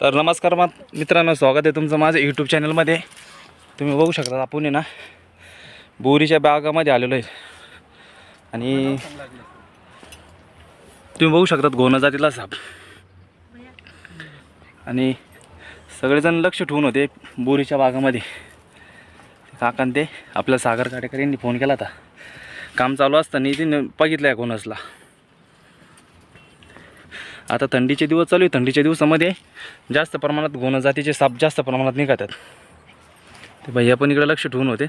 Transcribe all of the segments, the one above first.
तर नमस्कार मा मित्रांनो स्वागत आहे तुमचं माझं यूट्यूब चॅनलमध्ये तुम्ही बघू शकता आपण आहे ना बोरीच्या बागामध्ये आलेलो आहे. आणि तुम्ही बघू शकतात घोणं जातीला साप. आणि सगळेजण लक्ष ठेवून होते बोरीच्या बागामध्ये. काकान ते आपल्या सागर काटेकर यांनी फोन केला होता. काम चालू असताना तिने बघितलं आहे घोणसला. आता थंडीचे दिवस चालू आहे थंडीच्या दिवसामध्ये जास्त प्रमाणात गोण जातीचे साप जास्त प्रमाणात निघतात. ते भैया पण इकडे लक्ष ठेवून होते.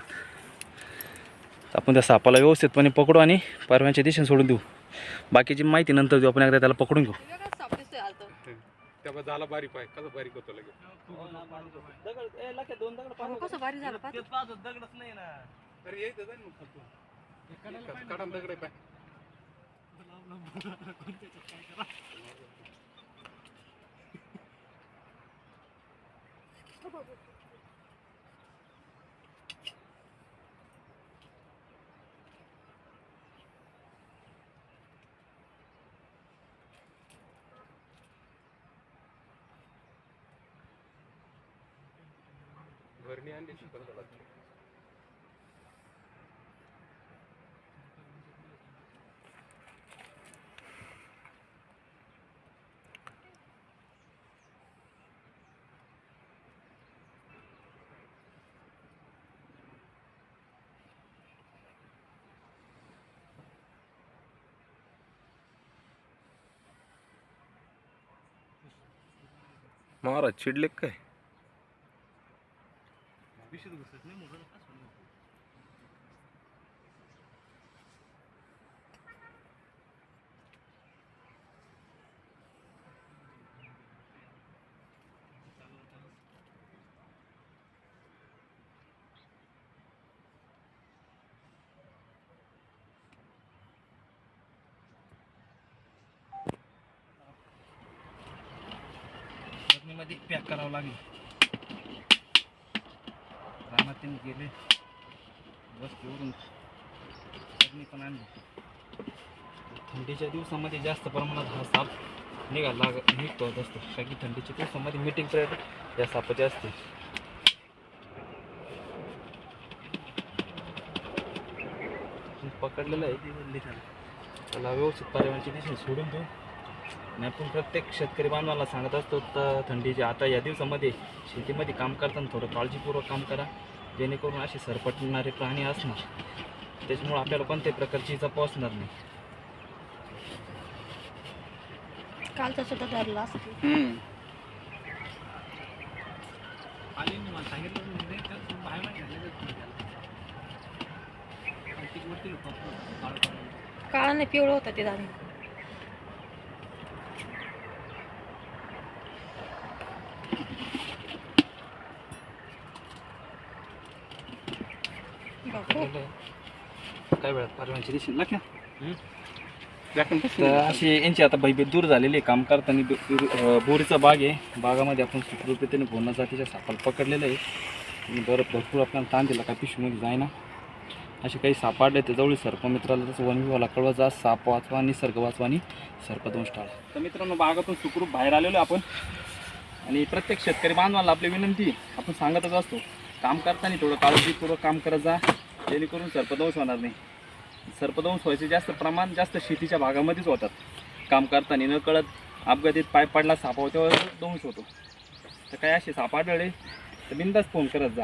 आपण त्या सापाला व्यवस्थितपणे पकडू आणि परव्याच्या दिशेने सोडून देऊ. बाकीची माहिती नंतर देऊ. आपण एकदा त्याला पकडून घेऊ. तेव्हा झाला बारीक पाय कसं बारीक होतो लगेच कसं भारी झालं पाहत अरे यायचं जाईल मग खालतून. काढा ना दगड आहे पाय भरणी आणली शिकवलं त्याला. महाराज चिडले काय? मध्ये पॅक करावं लागेल. रानात गेले वस्तीवरून चटणी पण आणली. थंडीच्या दिवसामध्ये जास्त प्रमाणात हा साप निघायला लाग निघतो असतो कारण की थंडीच्या दिवसामध्ये मीटिंग पिरियड या सापाची असते पकडलेलं आहे. ते बोलले त्याला व्यवस्थित पर्यावरणाची दिशा सोडून देऊ. आणि आपण प्रत्येक शेतकरी बांधवाला सांगत असतो तर थंडीचे आता या दिवसामध्ये शेतीमध्ये काम करताना थोडं काळजीपूर्वक काम करा जेणेकरून असे सरपटणारे प्राणी असणार. त्याच्यामुळे आपल्याला कोणत्याही प्रकारची इजा पोहोचणार नाही. कालचा सुद्धा धरला असतो. काळा नाही पिवळं होता ते दाणे बापू काय वेळात दिसेल तर असे यांची आता बैबे दूर झालेली आहे. काम करताना बोरीचा बाग आहे. बागामध्ये आपण सुखरूपतेने भोना जातीच्या सापाला पकडलेलं आहे. आणि बरं भरपूर आपल्याला ताण दिला. काय पिशवीमध्ये जायना. असे काही साप आडले तर जवळ सर्पमित्राला तसं वन विभागाला कळवा जा. साप वाचवा निसर्ग वाचवा आणि सर्पदोष टाळा. तर मित्रांनो बागातून सुखरूप बाहेर आलेलो आहे आपण. आणि प्रत्येक शेतकरी बांधवाला आपली विनंती आपण सांगतच असतो काम करताना थोडं काळजीपूर्वक काम करत जा. जेणेकरून सर्पदोष होणार नाही. सर्पदंश व्हायचे जास्त प्रमाण जास्त शेतीच्या भागामध्येच होतात. काम करताना न कळत अपघातीत पाय पडला सापावर तेव्हा दंश होतो. तर काय असे साप आढळले? तर बिंदास फोन करत जा.